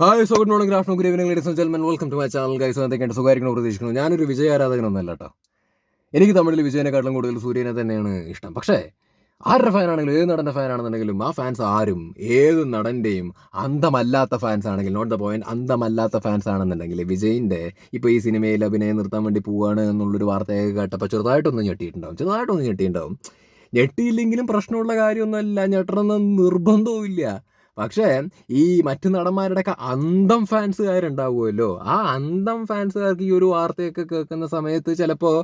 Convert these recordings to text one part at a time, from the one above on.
Hi so good morning graph good evening ladies and gentlemen welcome to my channel guys എന്തൊക്കെയാണ് സുഖമായിരിക്കണം പ്രതീക്ഷിക്കുന്നു. ഞാനൊരു വിജയ ആരാധകനൊന്നല്ല കേട്ടോ. എനിക്ക് തമിഴിൽ വിജയനെക്കാട്ടിലും കൂടുതൽ സൂര്യനെ തന്നെയാണ് ഇഷ്ടം. പക്ഷേ ആരുടെ ഫാനാണെങ്കിലും ഏത് നടന്റെ ഫാനാണെന്നുണ്ടെങ്കിലും ആ ഫാൻസ് ആരും ഏത് നടന്റെയും അന്തമല്ലാത്ത ഫാൻസ് ആണെങ്കിൽ നോട്ട് ദ പോയിന്റ് അന്തമല്ലാത്ത ഫാൻസ് ആണെന്നുണ്ടെങ്കിൽ വിജയിന്റെ ഇപ്പോൾ ഈ സിനിമയിൽ അഭിനയം നിർത്താൻ വേണ്ടി പോവുകയാണ് എന്നുള്ളൊരു വാർത്തയൊക്കെ കേട്ടപ്പോൾ ചെറുതായിട്ടൊന്ന് ഞെട്ടിയിട്ടുണ്ടാവും. ചെറുതായിട്ടൊന്ന് ഞെട്ടിയിട്ടുണ്ടാവും. ഞെട്ടിയില്ലെങ്കിലും പ്രശ്നമുള്ള കാര്യമൊന്നുമല്ല. ഞെട്ടണമെന്ന് നിർബന്ധവും ഇല്ല പക്ഷേ ഈ മറ്റു നടന്മാരുടെയൊക്കെ അന്തം ഫാൻസുകാരുണ്ടാവുമല്ലോ. ആ അന്തം ഫാൻസുകാർക്ക് ഈ ഒരു വാർത്തയൊക്കെ കേൾക്കുന്ന സമയത്ത് ചിലപ്പോൾ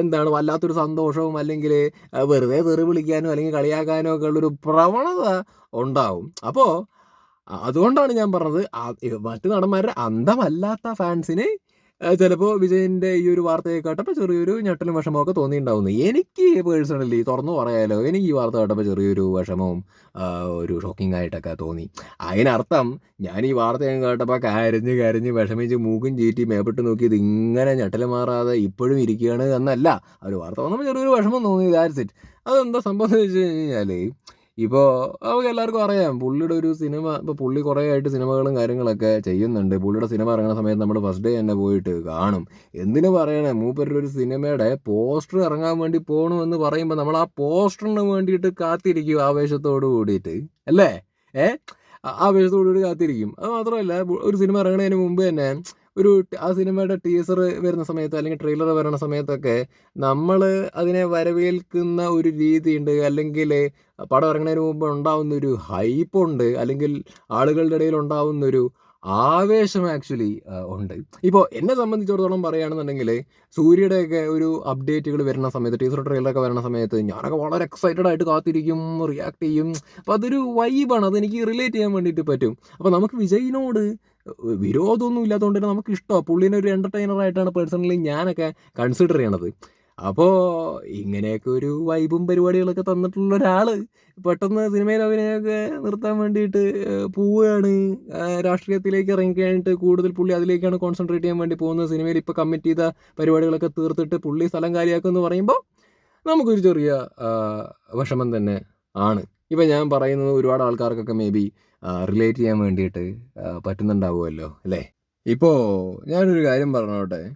എന്താണ് വല്ലാത്തൊരു സന്തോഷവും അല്ലെങ്കിൽ വെറുതെ തെറി വിളിക്കാനോ അല്ലെങ്കിൽ കളിയാക്കാനോ ഒക്കെ ഉള്ളൊരു പ്രവണത ഉണ്ടാവും. അപ്പോൾ അതുകൊണ്ടാണ് ഞാൻ പറഞ്ഞത് മറ്റു നടന്മാരുടെ അന്തമല്ലാത്ത ഫാൻസിന് ചിലപ്പോൾ വിജയന്റെ ഈ ഒരു വാർത്തയെ കേട്ടപ്പോൾ ചെറിയൊരു ഞെട്ടലും വിഷമവും ഒക്കെ തോന്നിയിട്ടുണ്ടാവുന്നു. എനിക്ക് പേഴ്സണലി തുറന്നു പറയാലോ എനിക്ക് ഈ വാർത്ത കേട്ടപ്പോൾ ചെറിയൊരു വിഷമവും ഒരു ഷോക്കിംഗ് ആയിട്ടൊക്കെ തോന്നി. അതിനർത്ഥം ഞാൻ ഈ വാർത്ത ഞാൻ കേട്ടപ്പോൾ കരഞ്ഞ് കരഞ്ഞ് വിഷമിച്ച് മൂക്കും ചീറ്റി മേപ്പിട്ട് നോക്കി ഇത് ഇങ്ങനെ ഞെട്ടൽ മാറാതെ ഇപ്പോഴും ഇരിക്കുകയാണ് എന്നല്ല. ആ ഒരു വാർത്ത വന്നപ്പോൾ ചെറിയൊരു വിഷമം തോന്നി ദാറ്റ്സ് ഇറ്റ് അതെന്താ സംഭവം എന്ന് വെച്ച് കഴിഞ്ഞാൽ ഇപ്പോൾ നമുക്ക് എല്ലാവർക്കും അറിയാം പുള്ളിയുടെ ഒരു സിനിമ ഇപ്പോൾ പുള്ളി കുറേ ആയിട്ട് സിനിമകളും കാര്യങ്ങളൊക്കെ ചെയ്യുന്നുണ്ട്. പുള്ളിയുടെ സിനിമ ഇറങ്ങുന്ന സമയത്ത് നമ്മൾ ഫസ്റ്റ് ഡേ തന്നെ പോയിട്ട് കാണും. എന്തിനു പറയണേ മൂപ്പരുടെ ഒരു സിനിമയുടെ പോസ്റ്റർ ഇറങ്ങാൻ വേണ്ടി പോകണമെന്ന് പറയുമ്പോൾ നമ്മൾ ആ പോസ്റ്ററിന് വേണ്ടിയിട്ട് കാത്തിരിക്കും ആവേശത്തോട് കൂടിയിട്ട്. അല്ലേ? ഏ? ആവേശത്തോടു കൂടി കാത്തിരിക്കും. അത് മാത്രമല്ല ഒരു സിനിമ ഇറങ്ങുന്നതിന് മുമ്പ് തന്നെ ഒരു ആ സിനിമയുടെ ടീസർ വരുന്ന സമയത്ത് അല്ലെങ്കിൽ ട്രെയിലർ വരുന്ന സമയത്തൊക്കെ നമ്മൾ അതിനെ വരവേൽക്കുന്ന ഒരു രീതിയുണ്ട്. അല്ലെങ്കിൽ പടം ഇറങ്ങുന്നതിന് മുമ്പ് ഉണ്ടാവുന്ന ഒരു ഹൈപ്പുണ്ട് അല്ലെങ്കിൽ ആളുകളുടെ ഇടയിൽ ഉണ്ടാവുന്ന ഒരു ആവേശം ആക്ച്വലി ഉണ്ട്. ഇപ്പോൾ എന്നെ സംബന്ധിച്ചിടത്തോളം പറയുകയാണെന്നുണ്ടെങ്കിൽ സൂര്യയുടെയൊക്കെ ഒരു അപ്ഡേറ്റുകൾ വരുന്ന സമയത്ത് ടീസർ ട്രെയിലറൊക്കെ വരുന്ന സമയത്ത് ഞാനൊക്കെ വളരെ എക്സൈറ്റഡ് ആയിട്ട് കാത്തിരിക്കും റിയാക്ട് ചെയ്യും. അപ്പോൾ അതൊരു വൈബാണ് അതെനിക്ക് റിലേറ്റ് ചെയ്യാൻ വേണ്ടിയിട്ട് പറ്റും. അപ്പോൾ നമുക്ക് വിജയിനോട് വിരോധമൊന്നും ഇല്ലാത്തതുകൊണ്ട് തന്നെ നമുക്ക് ഇഷ്ടമാണ് പുള്ളിനെ ഒരു എന്റർടൈനർ ആയിട്ടാണ് പേഴ്സണലി ഞാനൊക്കെ കൺസിഡർ ചെയ്യണത്. അപ്പോൾ ഇങ്ങനെയൊക്കെ ഒരു വൈബും പരിപാടികളൊക്കെ തന്നിട്ടുള്ള ഒരാൾ പെട്ടെന്ന് സിനിമയിൽ അഭിനയമൊക്കെ നിർത്താൻ വേണ്ടിയിട്ട് പോവുകയാണ്. രാഷ്ട്രീയത്തിലേക്ക് ഇറങ്ങിക്കഴിഞ്ഞിട്ട് കൂടുതൽ പുള്ളി അതിലേക്കാണ് കോൺസെൻട്രേറ്റ് ചെയ്യാൻ വേണ്ടി പോകുന്നത്. സിനിമയിൽ ഇപ്പോൾ കമ്മിറ്റ് ചെയ്ത പരിപാടികളൊക്കെ തീർത്തിട്ട് പുള്ളി സ്ഥലം കാര്യമാക്കുമെന്ന് പറയുമ്പോൾ നമുക്കൊരു ചെറിയ വിഷമം തന്നെ ആണ്. ഇപ്പം ഞാൻ പറയുന്നത് ഒരുപാട് ആൾക്കാർക്കൊക്കെ മേ ബി റിലേറ്റ് ചെയ്യാൻ വേണ്ടിയിട്ട് പറ്റുന്നുണ്ടാവുമല്ലോ അല്ലേ? ഇപ്പോൾ ഞാനൊരു കാര്യം പറഞ്ഞോട്ടെ.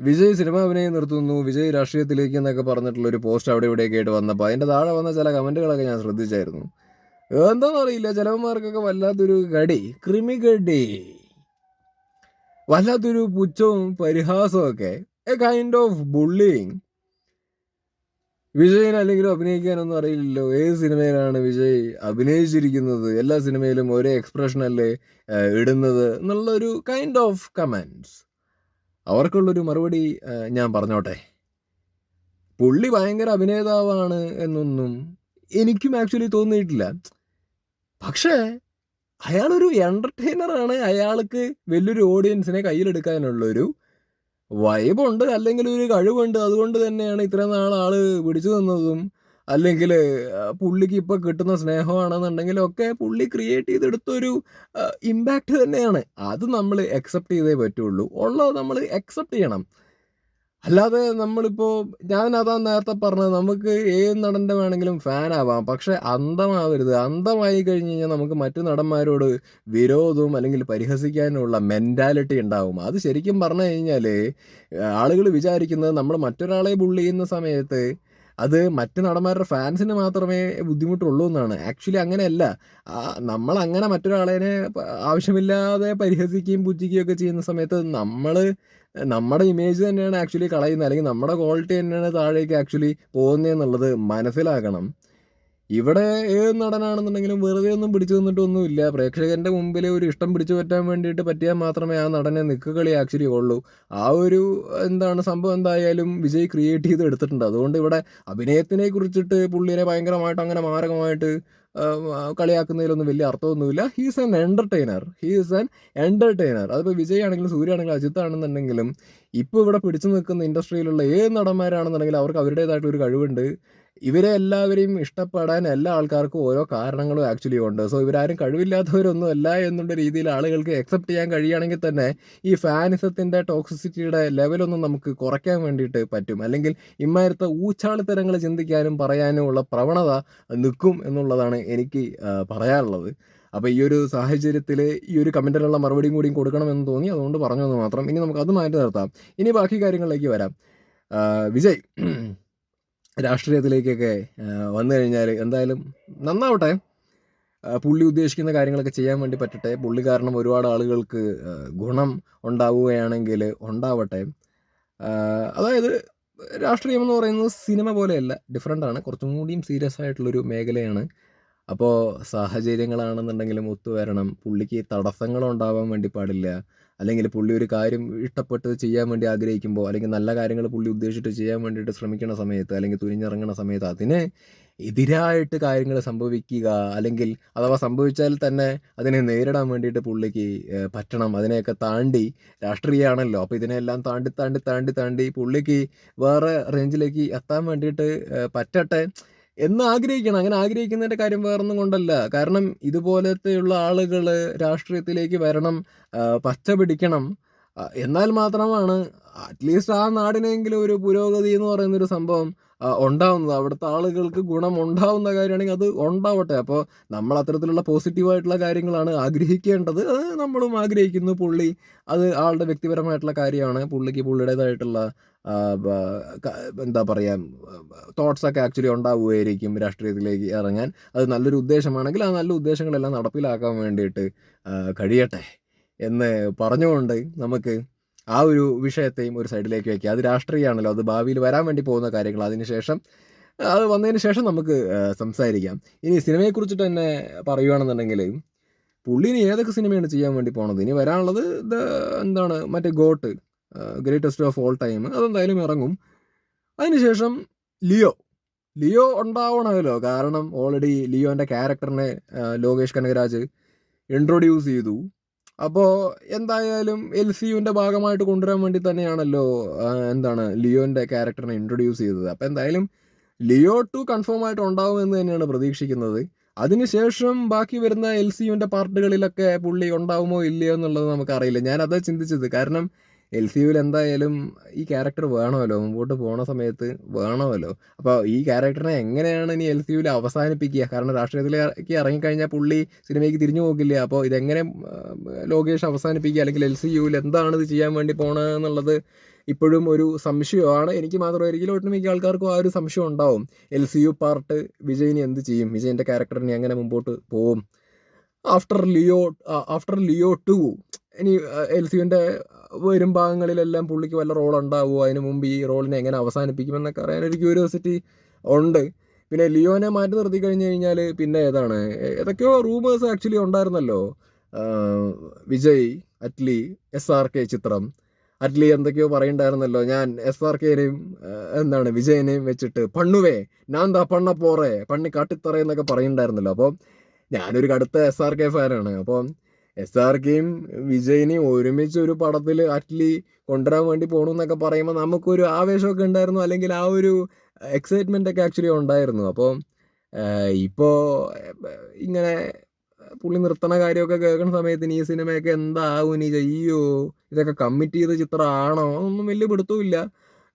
വിജയ് സിനിമ അഭിനയം നിർത്തുന്നു. വിജയ് രാഷ്ട്രീയത്തിലേക്ക് എന്നൊക്കെ പറഞ്ഞിട്ടുള്ള ഒരു പോസ്റ്റ് അവിടെ ഇവിടെയൊക്കെ ആയിട്ട് വന്നപ്പോൾ അതിന്റെ താഴെ വന്ന ചില കമന്റുകളൊക്കെ ഞാൻ ശ്രദ്ധിച്ചായിരുന്നു. എന്താണെന്ന് അറിയില്ല ചിലവന്മാർക്കൊക്കെ വല്ലാത്തൊരു കടി കൃമികടി വല്ലാത്തൊരു പുച്ഛവും പരിഹാസവും ഒക്കെ എ കൈൻഡ് ഓഫ് ബുള്ളിങ് വിജയിന് അല്ലെങ്കിൽ അഭിനയിക്കാനൊന്നും അറിയില്ലല്ലോ. ഏത് സിനിമയിലാണ് വിജയ് അഭിനയിച്ചിരിക്കുന്നത്? എല്ലാ സിനിമയിലും ഒരേ ഏഹ്, ഇടുന്നത് എന്നുള്ളൊരു കൈൻഡ് ഓഫ് കമൻസ് അവർക്കുള്ളൊരു മറുപടി ഞാൻ പറഞ്ഞോട്ടെ. പുള്ളി ഭയങ്കര അഭിനേതാവാണ് എന്നൊന്നും എനിക്കും ആക്ച്വലി തോന്നിയിട്ടില്ല. പക്ഷേ അയാളൊരു എന്റർടൈനറാണ് അയാൾക്ക് വലിയൊരു ഓഡിയൻസിനെ കയ്യിലെടുക്കാനുള്ളൊരു വൈബുണ്ട് അല്ലെങ്കിൽ ഒരു കഴിവുണ്ട്. അതുകൊണ്ട് തന്നെയാണ് ഇത്രയും നാൾ ആൾ പിടിച്ചു നിന്നതും. അല്ലെങ്കിൽ പുള്ളിക്ക് ഇപ്പോൾ കിട്ടുന്ന സ്നേഹമാണെന്നുണ്ടെങ്കിലും ഒക്കെ പുള്ളി ക്രിയേറ്റ് ചെയ്തെടുത്തൊരു ഇമ്പാക്റ്റ് തന്നെയാണ്. അത് നമ്മൾ അക്സെപ്റ്റ് ചെയ്തേ പറ്റുള്ളൂ. ഉള്ളത് നമ്മൾ അക്സെപ്റ്റ് ചെയ്യണം. അല്ലാതെ നമ്മളിപ്പോൾ ഞാൻ അതാ നേരത്തെ പറഞ്ഞത് നമുക്ക് ഏത് നടന്റെ വേണമെങ്കിലും ഫാൻ ആവാം. പക്ഷെ അന്ധമാവരുത് അന്ധമായി കഴിഞ്ഞ് കഴിഞ്ഞാൽ നമുക്ക് മറ്റു നടന്മാരോട് വിരോധവും അല്ലെങ്കിൽ പരിഹസിക്കാനുള്ള മെന്റാലിറ്റി ഉണ്ടാവും. അത് ശരിക്കും പറഞ്ഞു കഴിഞ്ഞാൽ ആളുകൾ വിചാരിക്കുന്നത് നമ്മൾ മറ്റൊരാളെ ബുള്ളി ചെയ്യുന്ന സമയത്ത് അത് മറ്റു നടന്മാരുടെ ഫാൻസിന് മാത്രമേ ബുദ്ധിമുട്ടുള്ളൂ എന്നാണ്. ആക്ച്വലി അങ്ങനെയല്ല. നമ്മൾ അങ്ങനെ മറ്റൊരാളെ ആവശ്യമില്ലാതെ പരിഹസിക്കുകയും പുച്ഛിക്കുകയും ഒക്കെ ചെയ്യുന്ന സമയത്ത് നമ്മൾ നമ്മുടെ ഇമേജ് തന്നെയാണ് ആക്ച്വലി കളയുന്നത്. അല്ലെങ്കിൽ നമ്മുടെ ക്വാളിറ്റി തന്നെയാണ് താഴേക്ക് ആക്ച്വലി പോകുന്നതെന്നുള്ളത് മനസ്സിലാക്കണം. ഇവിടെ ഏത് നടനാണെന്നുണ്ടെങ്കിലും വെറുതെ ഒന്നും പിടിച്ചു നിന്നിട്ടൊന്നുമില്ല. പ്രേക്ഷകന്റെ മുമ്പിൽ ഒരു ഇഷ്ടം പിടിച്ചു പറ്റാൻ വേണ്ടിയിട്ട് പറ്റിയാൽ മാത്രമേ ആ നടനെ നിൽക്കുകളി ആക്ച്വലി ഉള്ളൂ. ആ ഒരു എന്താണ് സംഭവം എന്തായാലും വിജയ് ക്രിയേറ്റ് ചെയ്ത് എടുത്തിട്ടുണ്ട്. അതുകൊണ്ട് ഇവിടെ അഭിനയത്തിനെ കുറിച്ചിട്ട് പുള്ളിനെ ഭയങ്കരമായിട്ട് അങ്ങനെ മാരകമായിട്ട് കളിയാക്കുന്നതിലൊന്നും വലിയ അർത്ഥമൊന്നുമില്ല. He's an entertainer he's an entertainer അതിപ്പോൾ വിജയ് ആണെങ്കിലും സൂര്യ ആണെങ്കിലും അജിത്ത് ആണെന്നുണ്ടെങ്കിലും ഇപ്പോൾ ഇവിടെ പിടിച്ചു നിൽക്കുന്ന ഇൻഡസ്ട്രിയിലുള്ള ഏത് നടന്മാരാണെന്നുണ്ടെങ്കിലും അവർക്ക് അവരുടേതായിട്ടൊരു കഴിവുണ്ട്. ഇവരെ എല്ലാവരെയും ഇഷ്ടപ്പെടാൻ എല്ലാ ആൾക്കാർക്കും ഓരോ കാരണങ്ങളും ആക്ച്വലി ഉണ്ട്. സോ ഇവരാരും കഴിവില്ലാത്തവരൊന്നും അല്ല എന്നുള്ള രീതിയിൽ ആളുകൾക്ക് അക്സെപ്റ്റ് ചെയ്യാൻ കഴിയുകയാണെങ്കിൽ തന്നെ ഈ ഫാനിസത്തിന്റെ ടോക്സിസിറ്റിയുടെ ലെവലൊന്നും നമുക്ക് കുറയ്ക്കാൻ വേണ്ടിയിട്ട് പറ്റും. അല്ലെങ്കിൽ ഇമ്മാരത്തെ ഊച്ചാളിത്തരങ്ങൾ ചിന്തിക്കാനും പറയാനും ഉള്ള പ്രവണത നിൽക്കും എന്നുള്ളതാണ് എനിക്ക് പറയാനുള്ളത്. അപ്പോൾ ഈ ഒരു സാഹചര്യത്തിൽ ഈ ഒരു കമന്റിനുള്ള മറുപടിയും കൂടിയും കൊടുക്കണമെന്ന് തോന്നി. അതുകൊണ്ട് പറഞ്ഞു എന്ന് മാത്രം. ഇനി നമുക്ക് അത് മാറ്റി നിർത്താം. ഇനി ബാക്കി കാര്യങ്ങളിലേക്ക് വരാം. വിജയ്. രാഷ്ട്രീയത്തിലേക്കൊക്കെ വന്നു കഴിഞ്ഞാൽ എന്തായാലും നന്നാവട്ടെ. പുള്ളി ഉദ്ദേശിക്കുന്ന കാര്യങ്ങളൊക്കെ ചെയ്യാൻ വേണ്ടി പറ്റട്ടെ. പുള്ളി കാരണം ഒരുപാട് ആളുകൾക്ക് ഗുണം ഉണ്ടാവുകയാണെങ്കിൽ ഉണ്ടാവട്ടെ. അതായത് രാഷ്ട്രീയം എന്ന് പറയുന്നത് സിനിമ പോലെയല്ല ഡിഫറെന്റ് ആണ്. കുറച്ചും കൂടിയും സീരിയസ് ആയിട്ടുള്ളൊരു മേഖലയാണ്. അപ്പോൾ സാഹചര്യങ്ങളാണെന്നുണ്ടെങ്കിലും ഒത്തുവരണം പുള്ളിക്ക് തടസ്സങ്ങളുണ്ടാവാൻ വേണ്ടി പാടില്ല. അല്ലെങ്കിൽ പുള്ളി ഒരു കാര്യം ഇഷ്ടപ്പെട്ട് ചെയ്യാൻ വേണ്ടി ആഗ്രഹിക്കുമ്പോൾ അല്ലെങ്കിൽ നല്ല കാര്യങ്ങൾ പുള്ളി ഉദ്ദേശിച്ചിട്ട് ചെയ്യാൻ വേണ്ടിയിട്ട് ശ്രമിക്കുന്ന സമയത്ത് അല്ലെങ്കിൽ തുനിഞ്ഞിറങ്ങുന്ന സമയത്ത് അതിന് എതിരായിട്ട് കാര്യങ്ങൾ സംഭവിക്കുക അല്ലെങ്കിൽ അഥവാ സംഭവിച്ചാൽ തന്നെ അതിനെ നേരിടാൻ വേണ്ടിയിട്ട് പുള്ളിക്ക് പറ്റണം. അതിനെയൊക്കെ താണ്ടി രാഷ്ട്രീയമാണല്ലോ അപ്പോൾ ഇതിനെല്ലാം താണ്ടി താണ്ടി താണ്ടി താണ്ടി പുള്ളിക്ക് വേറെ റേഞ്ചിലേക്ക് എത്താൻ വേണ്ടിയിട്ട് പറ്റട്ടെ. എന്ന് ആഗ്രഹിക്കണം അങ്ങനെ ആഗ്രഹിക്കുന്നതിന്റെ കാര്യം വേറൊന്നും കൊണ്ടല്ല. കാരണം ഇതുപോലത്തെയുള്ള ആളുകൾ രാഷ്ട്രീയത്തിലേക്ക് വരണം പച്ച പിടിക്കണം. എന്നാൽ മാത്രമാണ് അറ്റ്ലീസ്റ്റ് ആ നാടിനെങ്കിലും ഒരു പുരോഗതി എന്ന് പറയുന്നൊരു സംഭവം ഉണ്ടാവുന്നത്. അവിടുത്തെ ആളുകൾക്ക് ഗുണം ഉണ്ടാവുന്ന കാര്യമാണെങ്കിൽ അത് ഉണ്ടാവട്ടെ. അപ്പോൾ നമ്മൾ അത്തരത്തിലുള്ള പോസിറ്റീവായിട്ടുള്ള കാര്യങ്ങളാണ് ആഗ്രഹിക്കേണ്ടത്. അത് നമ്മളും ആഗ്രഹിക്കുന്നു. പുള്ളി അത് ആളുടെ വ്യക്തിപരമായിട്ടുള്ള കാര്യമാണ്. പുള്ളിക്ക് പുള്ളിയുടേതായിട്ടുള്ള എന്താ പറയുക തോട്ട്സൊക്കെ ആക്ച്വലി ഉണ്ടാവുമായിരിക്കും രാഷ്ട്രീയത്തിലേക്ക് ഇറങ്ങാൻ. അത് നല്ലൊരു ഉദ്ദേശമാണെങ്കിൽ ആ നല്ല ഉദ്ദേശങ്ങളെല്ലാം നടപ്പിലാക്കാൻ വേണ്ടിയിട്ട് കഴിയട്ടെ എന്ന് പറഞ്ഞുകൊണ്ട് നമുക്ക് ആ ഒരു വിഷയത്തെയും ഒരു സൈഡിലേക്ക് വയ്ക്കുക അത് രാഷ്ട്രീയമാണല്ലോ അത് ഭാവിയിൽ വരാൻ വേണ്ടി പോകുന്ന കാര്യങ്ങൾ. അതിനുശേഷം അത് വന്നതിന് ശേഷം നമുക്ക് സംസാരിക്കാം. ഇനി സിനിമയെക്കുറിച്ചിട്ട് തന്നെ പറയുകയാണെന്നുണ്ടെങ്കിൽ പുള്ളി ഏതൊക്കെ സിനിമയാണ് ചെയ്യാൻ വേണ്ടി പോണത്? ഇനി വരാനുള്ളത് എന്താണ് മറ്റേ GOAT. Greatest of all time അതെന്തായാലും ഇറങ്ങും. അതിനുശേഷം ലിയോ. ലിയോ ഉണ്ടാവണമല്ലോ. കാരണം ഓൾറെഡി ലിയോന്റെ ക്യാരക്ടറിനെ ലോകേഷ് കനകരാജ് ഇൻട്രൊഡ്യൂസ് ചെയ്തു. അപ്പോൾ എന്തായാലും എൽ സി യുവിന്റെ ഭാഗമായിട്ട് കൊണ്ടുവരാൻ വേണ്ടി തന്നെയാണല്ലോ എന്താണ് ലിയോന്റെ ക്യാരക്ടറിനെ ഇൻട്രൊഡ്യൂസ് ചെയ്തത്. അപ്പോൾ എന്തായാലും ലിയോ ടു കൺഫേം ആയിട്ട് ഉണ്ടാവും എന്ന് തന്നെയാണ് പ്രതീക്ഷിക്കുന്നത്. അതിനുശേഷം ബാക്കി വരുന്ന എൽ സി യുവിന്റെ പാർട്ടുകളിലൊക്കെ പുള്ളി ഉണ്ടാവുമോ ഇല്ലയോ എന്നുള്ളത് നമുക്കറിയില്ല. ഞാനതാ ചിന്തിച്ചത്. കാരണം എൽ സി യുവിൽ എന്തായാലും ഈ ക്യാരക്ടർ വേണമല്ലോ? മുമ്പോട്ട് പോണ സമയത്ത് വേണമല്ലോ? അപ്പോൾ ഈ ക്യാരക്ടറിനെ എങ്ങനെയാണ് ഇനി എൽ സി യുവിൽ അവസാനിപ്പിക്കുക? കാരണം രാഷ്ട്രീയത്തിലേക്ക് ഇറങ്ങിക്കഴിഞ്ഞാൽ പുള്ളി സിനിമയ്ക്ക് തിരിഞ്ഞു പോകില്ല? അപ്പോൾ ഇതെങ്ങനെ ലോകേഷ് അവസാനിപ്പിക്കുക? അല്ലെങ്കിൽ എൽ സി യുവിൽ എന്താണ് ഇത് ചെയ്യാൻ വേണ്ടി പോണെന്നുള്ളത് ഇപ്പോഴും ഒരു സംശയമാണ്. എനിക്ക് മാത്രമായിരിക്കില്ല ഒട്ടുമിക്ക ആൾക്കാർക്കും ആ ഒരു സംശയം ഉണ്ടാവും. എൽ സി യു പാർട്ട് വിജയിനി എന്ത് ചെയ്യും? വിജയിന്റെ ക്യാരക്ടറിനെ എങ്ങനെ മുമ്പോട്ട് പോവും? After Leo after Leo two ഇനി എൽ സിയുടെ വരും ഭാഗങ്ങളിലെല്ലാം പുള്ളിക്ക് വല്ല റോൾ ഉണ്ടാവുമോ? അതിന് മുമ്പ് ഈ റോളിനെ എങ്ങനെ അവസാനിപ്പിക്കുമെന്നൊക്കെ അറിയാൻ ഒരു ക്യൂരിയോസിറ്റി ഉണ്ട്. പിന്നെ ലിയോനെ മാറ്റി നിർത്തി കഴിഞ്ഞ് കഴിഞ്ഞാൽ പിന്നെ ഏതാണ്? ഏതൊക്കെയോ റൂമേഴ്സ് ആക്ച്വലി ഉണ്ടായിരുന്നല്ലോ. Vijay Atlee S R K ചിത്രം. അറ്റ്ലി എന്തൊക്കെയോ പറയുണ്ടായിരുന്നല്ലോ ഞാൻ എസ് ആർ കെനെയും എന്താണ് വിജയനെയും വെച്ചിട്ട് പണ്ണുവേ ഞാൻ എന്താ പണ്ണ പോറേ പണ്ണി കാട്ടിത്തറേ എന്നൊക്കെ പറയുന്നുണ്ടായിരുന്നല്ലോ. അപ്പോൾ ഞാനൊരു കടുത്ത എസ് ആർ കെ ഫാനാണ് അപ്പോൾ എസ് ആർ കെയും വിജയിനെയും ഒരുമിച്ച് ഒരു പടത്തിൽ അറ്റ്ലി കൊണ്ടുവരാൻ വേണ്ടി പോകണം എന്നൊക്കെ പറയുമ്പോൾ നമുക്കൊരു ആവേശമൊക്കെ ഉണ്ടായിരുന്നു. അല്ലെങ്കിൽ ആ ഒരു എക്സൈറ്റ്മെന്റ് ഒക്കെ ആക്ച്വലി ഉണ്ടായിരുന്നു. അപ്പോൾ ഇപ്പോൾ ഇങ്ങനെ പുള്ളി നിർത്തണ കാര്യമൊക്കെ കേൾക്കുന്ന സമയത്ത് ഈ സിനിമയൊക്കെ എന്താവും? ഇനി ചെയ്യോ? ഇതൊക്കെ കമ്മിറ്റ് ചെയ്ത ചിത്രമാണോ? അതൊന്നും വലിയ പിടുത്തമില്ല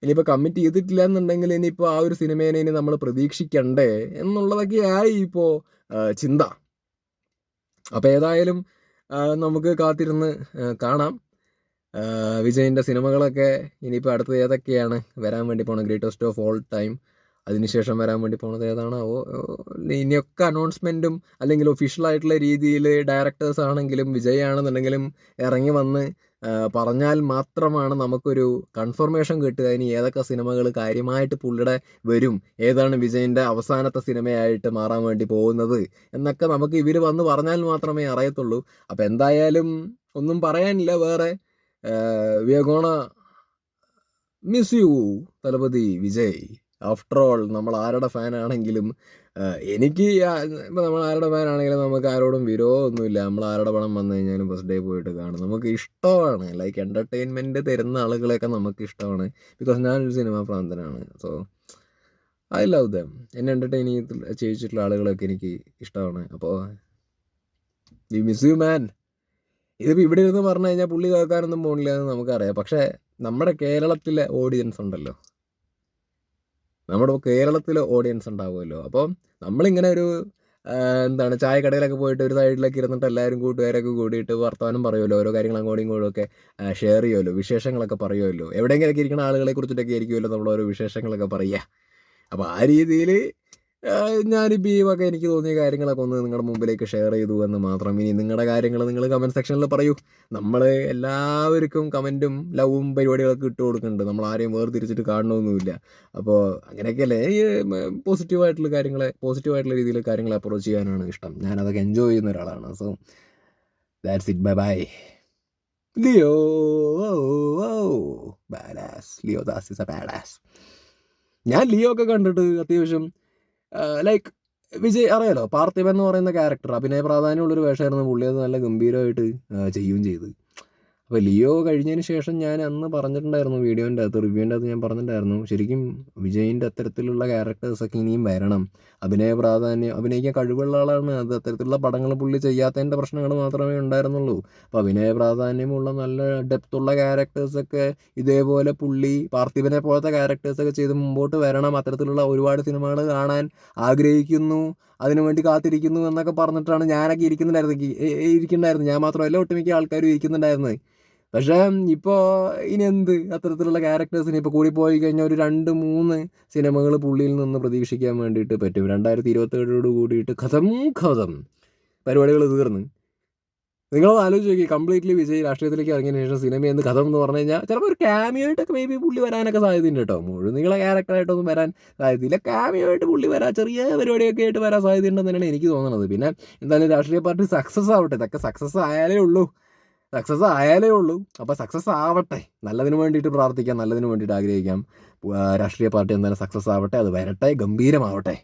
ഇനിയിപ്പോൾ കമ്മിറ്റ് ചെയ്തിട്ടില്ല എന്നുണ്ടെങ്കിൽ ഇനിയിപ്പോൾ ആ ഒരു സിനിമേനെ ഇനി നമ്മൾ പ്രതീക്ഷിക്കണ്ടേ? എന്നുള്ളതൊക്കെ ആയി ഇപ്പോൾ ചിന്ത. അപ്പോൾ ഏതായാലും നമുക്ക് കാത്തിരുന്ന് കാണാം. വിജയിന്റെ സിനിമകളൊക്കെ ഇനിയിപ്പോൾ അടുത്തത് ഏതൊക്കെയാണ്? വരാൻ വേണ്ടി പോണ ഗ്രേറ്റസ്റ്റ് ഓഫ് ഓൾ ടൈം അതിനുശേഷം വരാൻ വേണ്ടി പോകുന്നത് ഏതാണ്? ഓ ഇനിയൊക്കെ അനൗൺസ്മെന്റും അല്ലെങ്കിൽ ഒഫീഷ്യൽ ആയിട്ടുള്ള രീതിയിൽ ഡയറക്ടേഴ്സ് ആണെങ്കിലും വിജയ് ആണെന്നുണ്ടെങ്കിലും ഇറങ്ങി വന്ന് പറഞ്ഞാൽ മാത്രമാണ് നമുക്കൊരു കൺഫർമേഷൻ കിട്ടുക. ഇനി ഏതൊക്കെ സിനിമകൾ കാര്യമായിട്ട് പുള്ളിയുടെ വരും ഏതാണ് വിജയിന്റെ അവസാനത്തെ സിനിമയായിട്ട് മാറാൻ വേണ്ടി പോകുന്നത് എന്നൊക്കെ നമുക്ക് ഇവർ വന്ന് പറഞ്ഞാൽ മാത്രമേ അറിയത്തുള്ളൂ. അപ്പം എന്തായാലും ഒന്നും പറയാനില്ല വേറെ. We are gonna miss you Thalapathy Vijay. After all നമ്മൾ ആരുടെ ആഹ് എനിക്ക് ഇപ്പം നമ്മൾ ആരുടെ ഫാൻ ആണെങ്കിലും നമുക്ക് ആരോടും വിരോധമൊന്നുമില്ല. നമ്മൾ ആരുടെ പടം വന്നു കഴിഞ്ഞാലും ഫസ്റ്റ് ഡേ പോയിട്ട് കാണും. നമുക്ക് ഇഷ്ടമാണ്. ലൈക്ക് എന്റർടൈൻമെന്റ് തരുന്ന ആളുകളെയൊക്കെ നമുക്ക് ഇഷ്ടമാണ്. ബിക്കോസ് ഞാനൊരു സിനിമ പ്രാന്തനാണ് സോ ഐ ലവ് ദം എന്നെ എന്റർടൈൻ ചെയ്യിച്ചിട്ടുള്ള ആളുകളൊക്കെ എനിക്ക് ഇഷ്ടമാണ്. അപ്പോൾ വി മിസ് യു മാൻ ഇതിപ്പോൾ ഇവിടെ ഇരുന്ന് പറഞ്ഞു കഴിഞ്ഞാൽ പുള്ളി കേൾക്കാനൊന്നും പോകണില്ല എന്ന് നമുക്കറിയാം. പക്ഷേ നമ്മുടെ കേരളത്തിലെ ഓഡിയൻസ് ഉണ്ടല്ലോ. നമ്മുടെ കേരളത്തിലെ ഓഡിയൻസ് ഉണ്ടാവുമല്ലോ. അപ്പോൾ നമ്മളിങ്ങനെ ഒരു എന്താണ് ചായക്കടയിലൊക്കെ പോയിട്ട് ഒരു സൈഡിലൊക്കെ ഇരുന്നിട്ട് എല്ലാവരും കൂട്ടുകാരൊക്കെ കൂടിയിട്ട് വർത്തമാനം പറയുമല്ലോ. ഓരോ കാര്യങ്ങൾ അങ്ങോട്ടും ഇങ്ങോട്ടും ഒക്കെ ഷെയർ ചെയ്യുമല്ലോ. വിശേഷങ്ങളൊക്കെ പറയുമല്ലോ. എവിടെയെങ്കിലൊക്കെ ഇരിക്കുന്ന ആളുകളെ കുറിച്ചിട്ടൊക്കെ ആയിരിക്കുമല്ലോ നമ്മൾ ഓരോ വിശേഷങ്ങളൊക്കെ പറയുക. അപ്പോൾ ആ രീതിയിൽ ഈ വക എനിക്ക് തോന്നിയ കാര്യങ്ങളൊക്കെ ഒന്ന് നിങ്ങളുടെ മുമ്പിലേക്ക് ഷെയർ ചെയ്തു എന്ന് മാത്രം. ഇനി നിങ്ങളുടെ കാര്യങ്ങൾ നിങ്ങൾ കമന്റ് സെക്ഷനിൽ പറയൂ. നമ്മൾ എല്ലാവർക്കും കമന്റും ലവും പരിപാടികളൊക്കെ ഇട്ട് കൊടുക്കുന്നുണ്ട്. നമ്മൾ ആരെയും വേർതിരിച്ചിട്ട് കാണണമൊന്നുമില്ല അപ്പോൾ അങ്ങനെയൊക്കെയല്ലേ? ഈ പോസിറ്റീവായിട്ടുള്ള കാര്യങ്ങളെ പോസിറ്റീവായിട്ടുള്ള രീതിയിൽ കാര്യങ്ങളെ അപ്രോച്ച് ചെയ്യാനാണ് ഇഷ്ടം. ഞാനതൊക്കെ എൻജോയ് ചെയ്യുന്ന ഒരാളാണ്. So that's it bye bye Leo badass Leo Das is a badass ഞാൻ ലിയോ ഒക്കെ കണ്ടിട്ട് അത്യാവശ്യം ലൈക്ക് വിജയ് അറിയാലോ? പാർത്ഥിപൻ എന്ന് പറയുന്ന ക്യാരക്ടർ അഭിനയ പ്രാധാന്യമുള്ളൊരു വേഷമായിരുന്നു പുള്ളി. അത് നല്ല ഗംഭീരമായിട്ട് ചെയ്യുകയും ചെയ്ത്. അപ്പോൾ ലിയോ കഴിഞ്ഞതിന് ശേഷം ഞാൻ അന്ന് പറഞ്ഞിട്ടുണ്ടായിരുന്നു വീഡിയോന്റെ അകത്ത് റിവ്യൂവിന്റെ അകത്ത് ഞാൻ പറഞ്ഞിട്ടുണ്ടായിരുന്നു. ശരിക്കും വിജയിന്റെ അത്തരത്തിലുള്ള ക്യാരക്ടേഴ്സൊക്കെ ഇനിയും വരണം. അഭിനയ പ്രാധാന്യം അഭിനയിക്കാൻ കഴിവുള്ള ആളാണ്. അത് അത്തരത്തിലുള്ള പടങ്ങൾ പുള്ളി ചെയ്യാത്തതിന്റെ പ്രശ്നങ്ങൾ മാത്രമേ ഉണ്ടായിരുന്നുള്ളൂ. അപ്പോൾ അഭിനയ പ്രാധാന്യമുള്ള നല്ല ഡെപ്തുള്ള ക്യാരക്ടേഴ്സൊക്കെ ഇതേപോലെ പുള്ളി പാർത്ഥിവനെ പോലത്തെ ക്യാരക്ടേഴ്സൊക്കെ ചെയ്ത് മുമ്പോട്ട് വരണം. അത്തരത്തിലുള്ള ഒരുപാട് സിനിമകൾ കാണാൻ ആഗ്രഹിക്കുന്നു. അതിനുവേണ്ടി കാത്തിരിക്കുന്നു എന്നൊക്കെ പറഞ്ഞിട്ടാണ് ഞാനൊക്കെ ഇരിക്കുന്നുണ്ടായിരുന്നു ഈ- ഈ- ഇരിക്കുന്നുണ്ടായിരുന്നു. ഞാൻ മാത്രമല്ല ഒട്ടുമിക്ക ആൾക്കാരും ഇരിക്കുന്നുണ്ടായിരുന്നത് പക്ഷേ ഇപ്പോൾ ഇനി എന്ത് അത്തരത്തിലുള്ള ക്യാരക്ടേഴ്സിന് ഇപ്പോൾ കൂടി പോയി കഴിഞ്ഞാൽ ഒരു രണ്ട് മൂന്ന് സിനിമകൾ പുള്ളിയിൽ നിന്ന് പ്രതീക്ഷിക്കാൻ വേണ്ടിയിട്ട് പറ്റും. രണ്ടായിരത്തി ഇരുപത്തേഴോട് കൂടിയിട്ട് കഥം കഥം. പരിപാടികൾ തീർന്ന്. നിങ്ങളത് ആലോചിച്ച് നോക്കി. കംപ്ലീറ്റ്ലി വിജയ് രാഷ്ട്രീയത്തിലേക്ക് ഇറങ്ങിയതിന് ശേഷം സിനിമ എന്ന് കഥം എന്ന് പറഞ്ഞു കഴിഞ്ഞാൽ ചിലപ്പോൾ ഒരു ക്യാമിയായിട്ടൊക്കെ മേ ബി പുള്ളി വരാനൊക്കെ സാധ്യതയുണ്ട് കേട്ടോ മുഴുവൻ നിങ്ങളെ ക്യാരക്ടറായിട്ടൊന്നും വരാൻ സാധ്യതയില്ല. ക്യാമിയായിട്ട് പുള്ളി വരാൻ ചെറിയ പരിപാടിയൊക്കെ ആയിട്ട് വരാൻ സാധ്യതയുണ്ടെന്ന് തന്നെയാണ് എനിക്ക് തോന്നുന്നത്. പിന്നെ എന്തായാലും രാഷ്ട്രീയ പാർട്ടി സക്സസ് ആവട്ടെ. ഇതൊക്കെ സക്സസ് ആയാലേ ഉള്ളൂ. സക്സസ് ആയാലേ ഉള്ളൂ. അപ്പോൾ സക്സസ് ആവട്ടെ. നല്ലതിന് വേണ്ടിയിട്ട് പ്രാർത്ഥിക്കാം നല്ലതിന് വേണ്ടിയിട്ട് ആഗ്രഹിക്കാം. രാഷ്ട്രീയ പാർട്ടി എന്തായാലും സക്സസ് ആവട്ടെ അത് വരട്ടെ ഗംഭീരമാവട്ടെ.